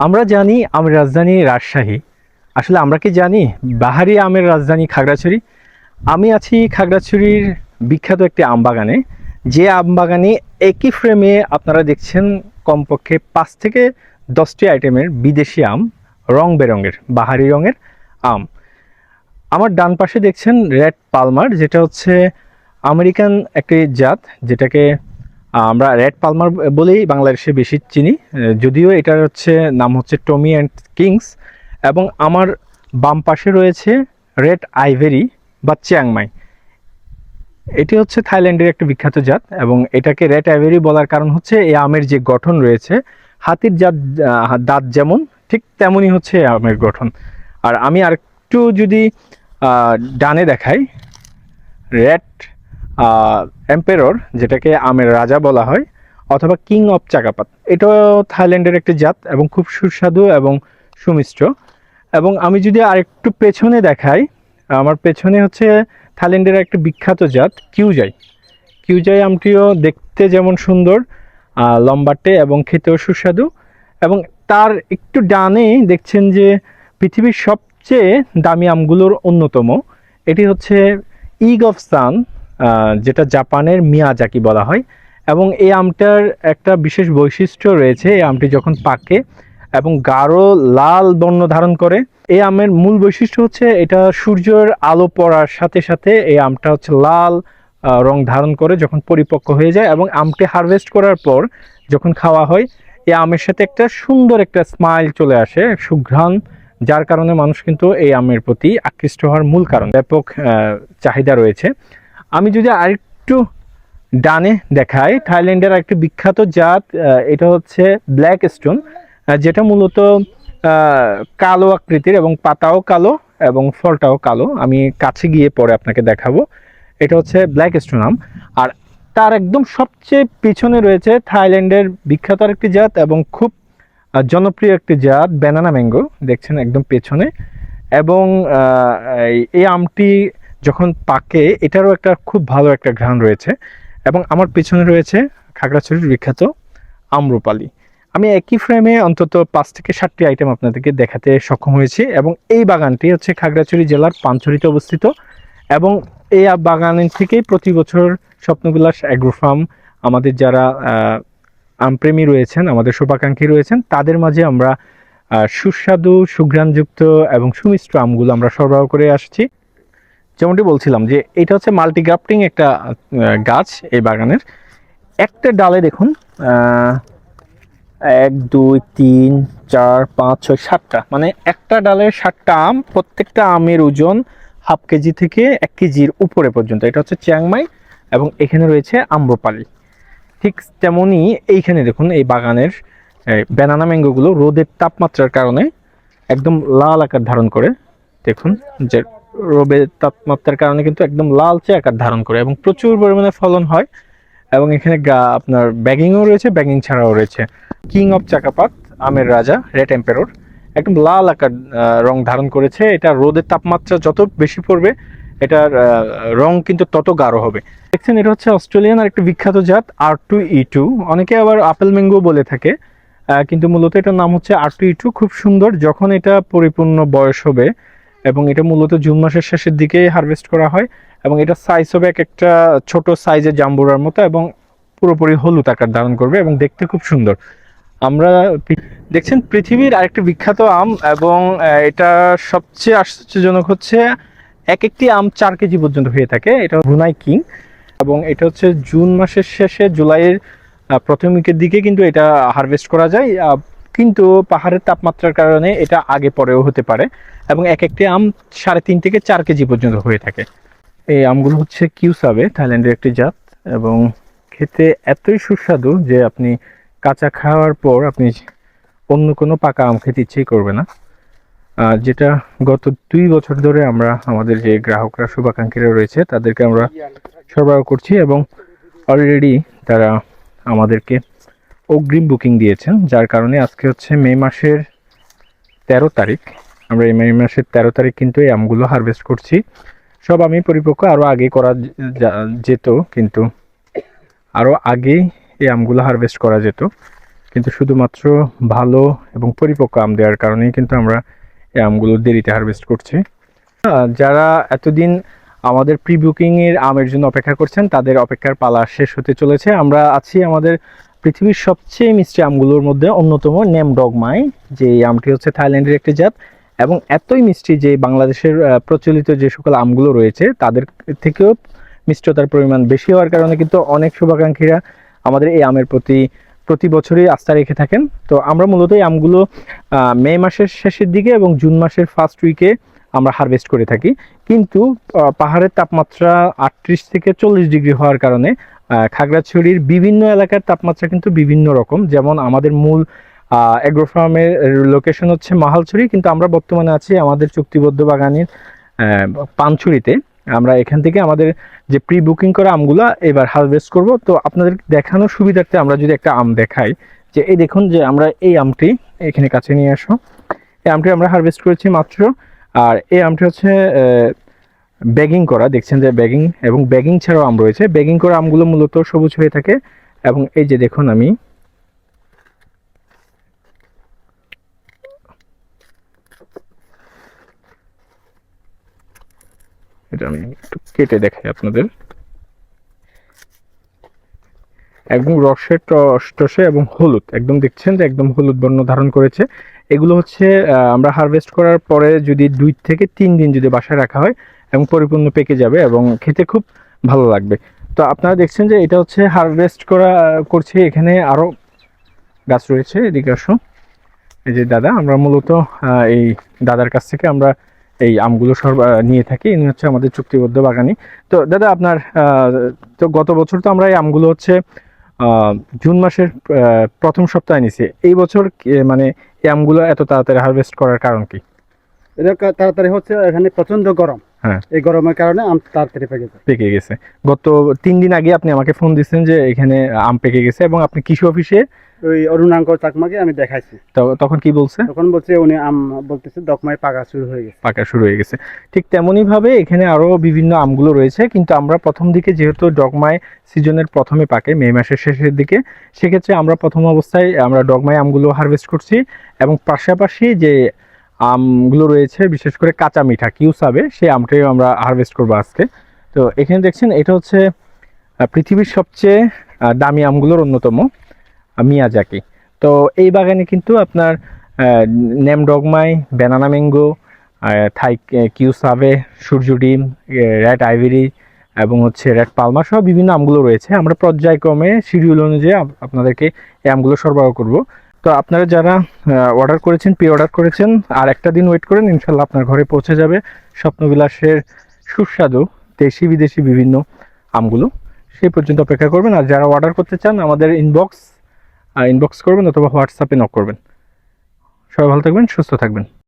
আমরা জানি আমের রাজধানী রাজশাহী। আসলে আমরা কি জানি? বাহারি আমের রাজধানী খাগড়াছড়ি। আমি আছি খাগড়াছড়ির বিখ্যাত একটি আম বাগানে যে আম বাগানে একই ফ্রেমে আপনারা দেখছেন কমপক্ষে পাঁচ থেকে দশটি আইটেমের বিদেশি আম, রং বেরঙের, বাহারি রঙের আম। আমার ডান পাশে দেখছেন রেড পালমার যেটা হচ্ছে আমেরিকান একটি জাত, যেটাকে আমরা রেড পালমার বলেই বাংলাদেশে বেশি চিনি যদিও এটার হচ্ছে নাম হচ্ছে টমি অ্যান্ড কিংস, এবং আমার বাম পাশে রয়েছে রেড আইভেরি বা চিয়াংমাই। এটি হচ্ছে থাইল্যান্ডের একটা বিখ্যাত জাত, এবং এটাকে রেড আইভেরি বলার কারণ হচ্ছে এই আমের যে গঠন রয়েছে, হাতির জাত দাঁত যেমন, ঠিক তেমনই হচ্ছে আমের গঠন। আর আমি আরেকটু যদি ডানে দেখাই, রেড এম্পেরর যেটাকে আমের রাজা বলা হয়, অথবা কিং অফ চাকাপাত এটাও থাইল্যান্ডের একটি জাত এবং খুব সুস্বাদু এবং সুমিষ্ট। এবং আমি যদি আরেকটু পেছনে দেখাই, আমার পেছনে হচ্ছে থাইল্যান্ডের একটা বিখ্যাত জাত, কিউজাই। কিউজাই আমটিও দেখতে যেমন সুন্দর লম্বাটে এবং খেতেও সুস্বাদু। এবং তার একটু ডানে দেখছেন যে পৃথিবীর সবচেয়ে দামি আমগুলোর অন্যতম। এটি হচ্ছে ইগ অফ সান যেটা জাপানের মিয়াজাকি বলা হয়। এবং এই আমটার একটা বিশেষ বৈশিষ্ট্য রয়েছে, এই আমটি যখন পাকে এবং গাঢ় লাল বর্ণ ধারণ করে, এই আমের মূল বৈশিষ্ট্য হচ্ছে এটা সূর্যের আলো পড়ার সাথে সাথে এই আমটা হচ্ছে লাল রং ধারণ করে যখন পরিপক্ক হয়ে যায় এবং আমটি হারভেস্ট করার পর যখন খাওয়া হয়, এই আমের সাথে একটা সুন্দর একটা স্মাইল চলে আসে, সুঘ্রাণ, যার কারণে মানুষ কিন্তু এই আমের প্রতি আকৃষ্ট হওয়ার মূল কারণ। ব্যাপক চাহিদা রয়েছে। আমি যদি আরেকটু ডানে দেখাই, থাইল্যান্ডের একটি বিখ্যাত জাত এটা হচ্ছে ব্ল্যাক স্টোন যেটা মূলত কালো আকৃতির এবং পাতাও কালো এবং ফলটাও কালো। আমি কাছে গিয়ে পরে আপনাকে দেখাবো। এটা হচ্ছে ব্ল্যাক স্টোন আম। আর তার একদম সবচেয়ে পিছনে রয়েছে থাইল্যান্ডের বিখ্যাত একটি জাত এবং খুব জনপ্রিয় একটি জাত, ব্যানানা ম্যাঙ্গো। দেখছেন একদম পেছনে। এবং এই- এই আমটি যখন পাকে, এটারও একটা খুব ভালো একটা ঘ্রাণ রয়েছে। এবং আমার পেছনে রয়েছে খাগড়াছড়ির বিখ্যাত আম্রপালি। আমি একই ফ্রেমে অন্তত পাঁচ থেকে সাতটি আইটেম আপনাদেরকে দেখাতে সক্ষম হয়েছি এবং এই বাগানটি হচ্ছে খাগড়াছড়ি জেলার পাঞ্চরিতে অবস্থিত এবং এই বাগান থেকেই প্রতি বছর স্বপ্নবিলাস অ্যাগ্রোফার্ম আমাদের যারা আমপ্রেমী রয়েছেন, আমাদের শুভাকাঙ্ক্ষী রয়েছেন, তাদের মাঝে আমরা সুস্বাদু, সুঘ্রাণযুক্ত এবং সুমিষ্ট আমগুলো আমরা সরবরাহ করে আসছি। যেমনটি বলছিলাম যে এটা হচ্ছে মাল্টিগ্রাফটিং একটা গাছ এই বাগানের। একটা ডালে দেখুন এক, দুই, তিন, চার, পাঁচ, ছয়, সাতটা। মানে একটা ডালের সাতটা আম, প্রত্যেকটা আমের ওজন হাফ কেজি থেকে এক কেজির উপরে পর্যন্ত। এটা হচ্ছে চ্যাংমাই এবং এখানে রয়েছে আম্রপালি। ঠিক তেমনই এইখানে দেখুন, এই বাগানের ব্যানানা ম্যাঙ্গোগুলো রোদের তাপমাত্রার কারণে একদম লাল আকার ধারণ করে। দেখুন যে রোদের তাপমাত্রার কারণে কিন্তু একদম লালচে আকার ধারণ করে এবং প্রচুর পরিমাণে ফলন হয় এবং এখানে আপনার ব্যাগিংও রয়েছে, ব্যাগিং ছাড়াও রয়েছে। কিং অফ চাকাপাত আমের রাজা রেড এম্পেরোর একদম লাল আকার রং ধারণ করেছে। এটা রোদের তাপমাত্রা যত বেশি পড়বে, এটার রং কিন্তু তত গাঢ় হবে। দেখছেন, এটা হচ্ছে অস্ট্রেলিয়ান আর একটা বিখ্যাত জাত আর টু ই টু অনেকে আবার আপেল ম্যাঙ্গো বলে থাকে কিন্তু মূলত এটার নাম হচ্ছে আর টু ই টু খুব সুন্দর, যখন এটা পরিপূর্ণ বয়স হবে এবং এটা মূলত জুন মাসের শেষের দিকে হারভেস্ট করা হয় এবং এটা সাইজ হবে এক একটা ছোট সাইজের জাম্বুরার মতো এবং পুরোপুরি হলুদ আকার ধারণ করবে এবং দেখতে খুব সুন্দর। আমরা দেখছেন পৃথিবীর আরেকটি বিখ্যাত আম এবং এটা সবচেয়ে আশ্চর্যজনক হচ্ছে এক একটি আম চার কেজি পর্যন্ত হয়ে থাকে। এটা ব্রুনাই কিং এবং এটা হচ্ছে জুন মাসের শেষে জুলাইয়ের প্রথম উইকের দিকে কিন্তু এটা হারভেস্ট করা যায়। কিন্তু পাহাড়ের তাপমাত্রার কারণে এটা আগে পরেও হতে পারে এবং এক একটি আম সাড়ে তিন থেকে চার কেজি পর্যন্ত হয়ে থাকে। এই আমগুলো হচ্ছে কিউসাবে, থাইল্যান্ডের একটি জাত এবং খেতে এতই সুস্বাদু যে আপনি কাঁচা খাওয়ার পর আপনি অন্য কোনো পাকা আম খেতে ইচ্ছেই করবে না। যেটা গত দুই বছর ধরে আমরা, আমাদের যে গ্রাহকরা শুভাকাঙ্ক্ষীরা রয়েছে, তাদেরকে আমরা সরবরাহ করছি এবং অলরেডি তারা আমাদেরকে অগ্রিম বুকিং দিয়েছেন, যার কারণে আজকে হচ্ছে মে মাসের তেরো তারিখ। আমরা এই মে মাসের তেরো তারিখ কিন্তু এই আমগুলো হারভেস্ট করছি। সব আমি পরিপক্ক আরও আগে করা যেত, কিন্তু আরও আগেই এই আমগুলো হারভেস্ট করা যেত। কিন্তু শুধুমাত্র ভালো এবং পরিপক্ক আম দেওয়ার কারণেই কিন্তু আমরা এই আমগুলো দেরিতে হারভেস্ট করছি। যারা এতদিন আমাদের প্রি বুকিংয়ের আমের জন্য অপেক্ষা করছেন, তাদের অপেক্ষার পালা শেষ হতে চলেছে। আমরা আছি আমাদের পৃথিবীর সবচেয়ে মিষ্টি আমগুলোর মধ্যে অন্যতম নেম ডগমাই যে আমটি হচ্ছে থাইল্যান্ডের একটি জাত। এবং এতই মিষ্টি যে বাংলাদেশের প্রচলিত যে সকল আমগুলো রয়েছে, তাদের থেকেও মিষ্টতার পরিমাণ বেশি হওয়ার কারণে কিন্তু অনেক শুভাকাঙ্ক্ষীরা আমাদের এই আমের প্রতি প্রতি বছরই আস্থা রেখে থাকেন। তো আমরা মূলত এই আমগুলো মে মাসের শেষের দিকে এবং জুন মাসের ফার্স্ট উইকে আমরা হারভেস্ট করে থাকি। কিন্তু পাহাড়ের তাপমাত্রা আটত্রিশ থেকে চল্লিশ ডিগ্রি হওয়ার কারণে খাগড়াছড়ির বিভিন্ন এলাকার তাপমাত্রা কিন্তু বিভিন্ন রকম। যেমন আমাদের মূল এগ্রো ফার্মের লোকেশন হচ্ছে মাহালছড়ি, কিন্তু আমরা বর্তমানে আছি আমাদের চুক্তিবদ্ধ বাগানের পানছড়িতে। আমরা এখান থেকে আমাদের যে প্রি বুকিং করা আমগুলা এবার হারভেস্ট করব। তো আপনাদের দেখানোর সুবিধার্থে আমরা যদি একটা আম দেখাই, যে এই দেখুন যে আমরা এই আমটি এখানে কাছে নিয়ে আসো। এই আমটি আমরা হারভেস্ট করেছি মাত্র আর এই আমটি হচ্ছে ব্যাগিং করা। দেখছেন যে ব্যাগিং এবং ব্যাগিং ছাড়াও আম রয়েছে। ব্যাগিং করা আমগুলো মূলত সবুজ হয়ে থাকে এবং এই যে দেখুন আমি, এটা আমি একটু কেটে দেখাই আপনাদের। একদম রসের টস এবং হলুদ। একদম দেখছেন যে একদম হলুদ বর্ণ ধারণ করেছে। এগুলো হচ্ছে আমরা হারভেস্ট করার পরে যদি দুই থেকে তিন দিন যদি বাসায় রাখা হয় এবং পরিপূর্ণ পেকে যাবে এবং খেতে খুব ভালো লাগবে। তো আপনারা দেখছেন যে এটা হচ্ছে হারভেস্ট করা করছে। এখানে আরও গাছ রয়েছে এদিকে আসো। এই যে দাদা আমরা মূলত এই দাদার কাছ থেকে আমরা এই আমগুলো আহ, নিয়ে থাকি। ইনি হচ্ছে আমাদের চুক্তিবদ্ধ বাগানি। তো দাদা আপনার তো গত বছর তো আমরা এই আমগুলো হচ্ছে জুন মাসের প্রথম সপ্তাহে নিছি। এই বছর মানে আমগুলো এত তাড়াতাড়ি হারভেস্ট করার কারণ কি? এটা তাড়াতাড়ি হচ্ছে এখানে প্রচণ্ড গরম। হ্যাঁ। এই গরমের কারণে আম তাড়াতাড়ি পেকে যায়। পেকে গেছে। গত তিন দিন আগে আপনি আমাকে ফোন দিচ্ছেন যে এখানে আম পেকে গেছে এবং আপনি কৃষি অফিসে ওই অরুণাঙ্ক চাকমাকে আমি দেখাইছি। তখন কি বলছে? তখন বলছে উনি আম বলতেছে দকমায় পাকা শুরু হয়ে গেছে। পাকা শুরু হয়ে গেছে। ঠিক তেমনই ভাবে এখানে আরও বিভিন্ন আমগুলো রয়েছে কিন্তু আমরা প্রথম দিকে যেহেতু ডগমায় সিজনের প্রথমে পাকে মে মাসের শেষের দিকে সেক্ষেত্রে আমরা প্রথম অবস্থায় আমরা ডগমায় আমগুলো হারভেস্ট করছি এবং পাশাপাশি যে আমগুলো রয়েছে, বিশেষ করে কাঁচা মিঠা কিউসাবে সেই আমটাই আমরা হারভেস্ট করব আজকে। তো এখানে দেখছেন, এটা হচ্ছে পৃথিবীর সবচেয়ে দামি আমগুলোর অন্যতম মিয়াজাকি। তো এই বাগানে কিন্তু আপনার নেম ডগমাই, ব্যানানা ম্যাঙ্গো থাই কিউ সাবে, সূর্য ডিম রেড আইভেরি এবং হচ্ছে রেড পালমা সহ বিভিন্ন আমগুলো রয়েছে। আমরা পর্যায়ক্রমে শিডিউল অনুযায়ী আপনাদেরকে এই আমগুলো সরবরাহ করব। তো আপনারা যারা অর্ডার করেছেন পে অর্ডার করেছেন, আর একটা দিন ওয়েট করেন ইনশাল্লাহ আপনার ঘরে পৌঁছে যাবে স্বপ্নবিলাসের সুস্বাদু দেশি বিদেশি বিভিন্ন আমগুলো। সেই পর্যন্ত অপেক্ষা করবেন, আর যারা অর্ডার করতে চান, আমাদের ইনবক্স ইনবক্স করবেন অথবা হোয়াটসঅ্যাপে নক করবেন। সবাই ভালো থাকবেন, সুস্থ থাকবেন।